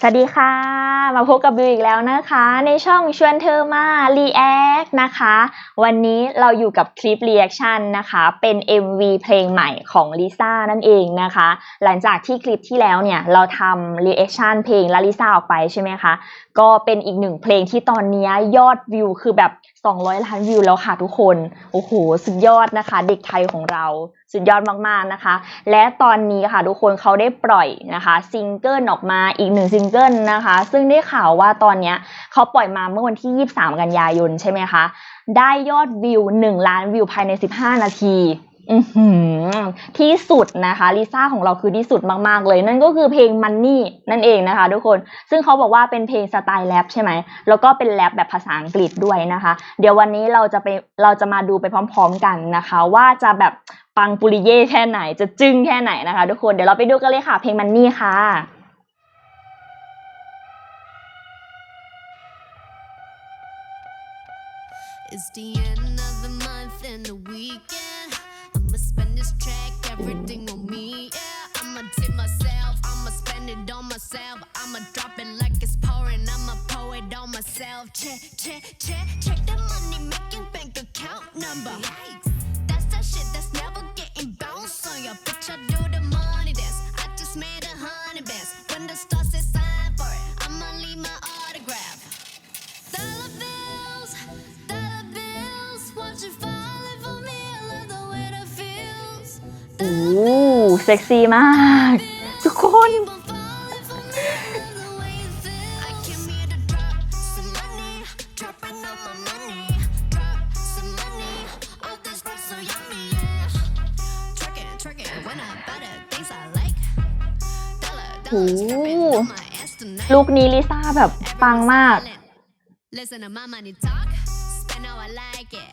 สวัสดีค่ะ มาพบกับบิวอีกแล้วนะคะ ในช่องชวนเธอมา React นะคะ วันนี้เราอยู่กับคลิป Reaction นะคะ เป็น MV เพลงใหม่ของลิซ่านั่นเองนะคะ หลังจากที่คลิปที่แล้วเนี่ย เราทำ Reaction เพลงลาลิซ่าออกไปใช่ไหมคะ ก็เป็นอีกหนึ่งเพลงที่ตอนนี้ยอดวิวคือแบบ 200 ล้านวิวแล้วค่ะทุกคน โอ้โห สุดยอดนะคะ เด็กไทยของเราสุดยอดมากๆนะคะ และตอนนี้ค่ะทุกคนเขาได้ปล่อยนะคะซิงเกิลออกมาอีกหนึ่งซิงเกิลนะคะ ซึ่งได้ข่าวว่าตอนนี้เขาปล่อยมาเมื่อวันที่ 23 กันยายนใช่ไหมคะ ได้ยอดวิว 1 ล้านวิวภายใน 15 นาทีที่สุดนะคะลิซ่าของเราคือที่สุดมากๆเลย นั่นก็คือเพลง Money นั่นเองนะคะทุกคนซึ่งเขาบอกว่าเป็นเพลงสไตล์แรปใช่ไหมแล้วก็เป็นแรปแบบภาษาอังกฤษด้วยนะคะ เดี๋ยววันนี้เราจะไปเราจะมาดูไปพร้อม ๆ กันนะคะ ว่าจะแบบ ปังปุริเย่แค่ไหนจะจึ้งแค่ไหนนะคะ ทุกคนเดี๋ยวเราไปดูกันเลยค่ะ เพลง Money ค่ะ It's the end of the month and the weekend. I'ma spend this track, everything on me. Yeah, I'ma tip myself, I'ma spend it on myself. I'ma drop it like it's pouring, I'ma pour it on myself. Check, check, check, check the money making bank account number. That's your bitch. I do the money dance. I just made a hundred bands. When the stars say sign for it, I'ma leave my autograph. Dollar bills, dollar bills, won't you falling for me? I love the way that feels. โอ้เซ็กซี่มาก ทุกคน Dollar, dollars dripping on my ass tonight. ลุคนี้ลิซ่าแบบปังมาก Listen to my money talk, spend how I like it.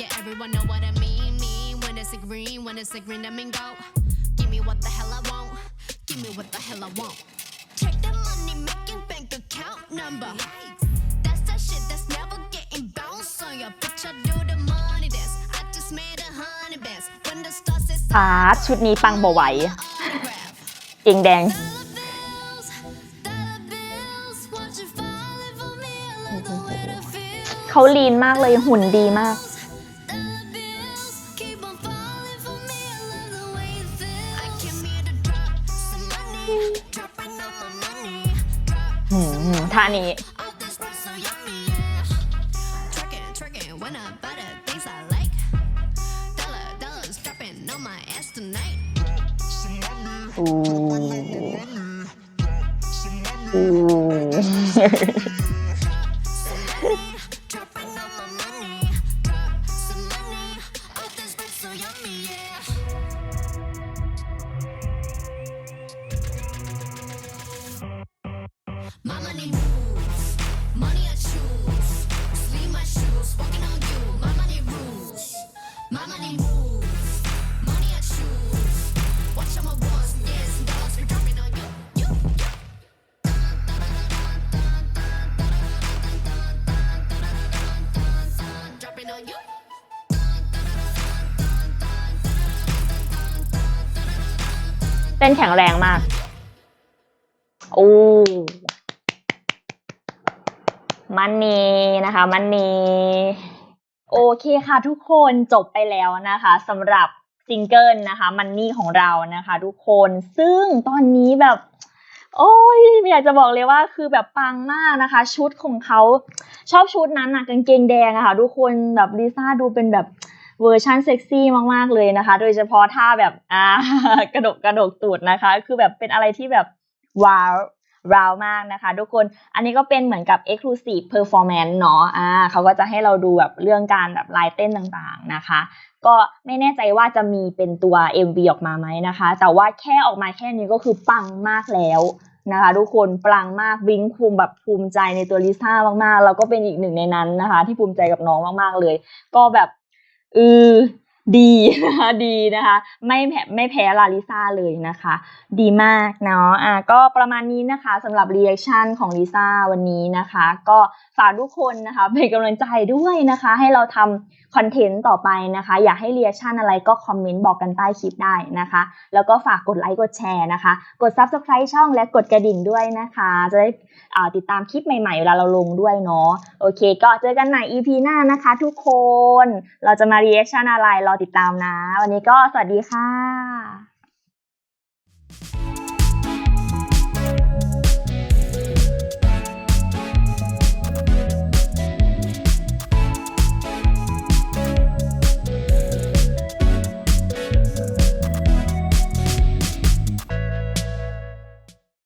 Yeah, everyone know what I mean. Mean when it's a green, when it's a green, I mean go. Give me what the hell I want. Give me what the hell I want. Check the money making bank account number. That's that shit that's never getting bounced on your bitch. I do the money dance. I just made a hundred bands. When the stars say พาร์ทชุดนี้ปังบ่ไหว autograph. เองแดง เขาลีนมากเลยหุ่นดีมาก Dollar bills, keep on falling for me. เต้นแข็งแรงมาก โอ้มันนีนะคะ มันนีโอเคค่ะทุกคนจบไปแล้วนะคะสำหรับซิงเกิลนะคะมันนี่ของเรานะคะ ทุกคนซึ่งตอนนี้แบบ โอ้ยไม่อยากจะบอกเลยว่าคือแบบปังมากนะคะ ชุดของเขาชอบชุดนั้นน่ะกางเกงแดงอะค่ะ ทุกคนแบบลิซ่าดูเป็นแบบ เวอร์ชันเซ็กซี่มากๆเลยนะคะ โดยเฉพาะท่าแบบอ่ากระดกกระดกตูดนะคะ คือแบบเป็นอะไรที่แบบว้าวว้าวมากนะคะทุกคน อันนี้ก็เป็นเหมือนกับ exclusive performance เนาะอ่าเขาก็จะให้เราดูแบบเรื่องการแบบลายเต้นต่างๆนะคะ ก็ไม่แน่ใจว่าจะมีเป็นตัว MV ออกมาไหมนะคะ แต่ว่าแค่ออกมาแค่นี้ก็คือปังมากแล้วนะคะทุกคนปังมากวิ้งภูมิแบบภูมิใจในตัวลิซ่ามากๆ แล้วก็เป็นอีกหนึ่งในนั้นนะคะ ที่ภูมิใจกับน้องมากๆเลย ก็แบบ เออ ดีนะคะดีนะคะ ไม่แพ้ไม่แพ้ลาลิซ่าเลยนะคะ ดีมากเนาะอะก็ประมาณนี้นะคะสำหรับรีแอคชั่นของลิซ่าวันนี้นะคะ ก็ฝากทุกคนนะคะเป็นกำลังใจด้วยนะคะ ให้เราทำคอนเทนต์ต่อไปนะคะ อยากให้รีแอคชั่นอะไรก็คอมเมนต์บอกกันใต้คลิปได้นะคะ แล้วก็ฝากกดไลค์กดแชร์นะคะ กด Subscribe ช่องและกดกระดิ่งด้วยนะคะ จะได้อ่าติดตามคลิปใหม่ๆเวลาเราลงด้วยเนาะโอเค ก็เจอกันใหม่ EP หน้านะคะ ทุกคนเราจะมารีแอคชั่นอะไรเรอติดตามนะ วันนี้ก็สวัสดีค่ะ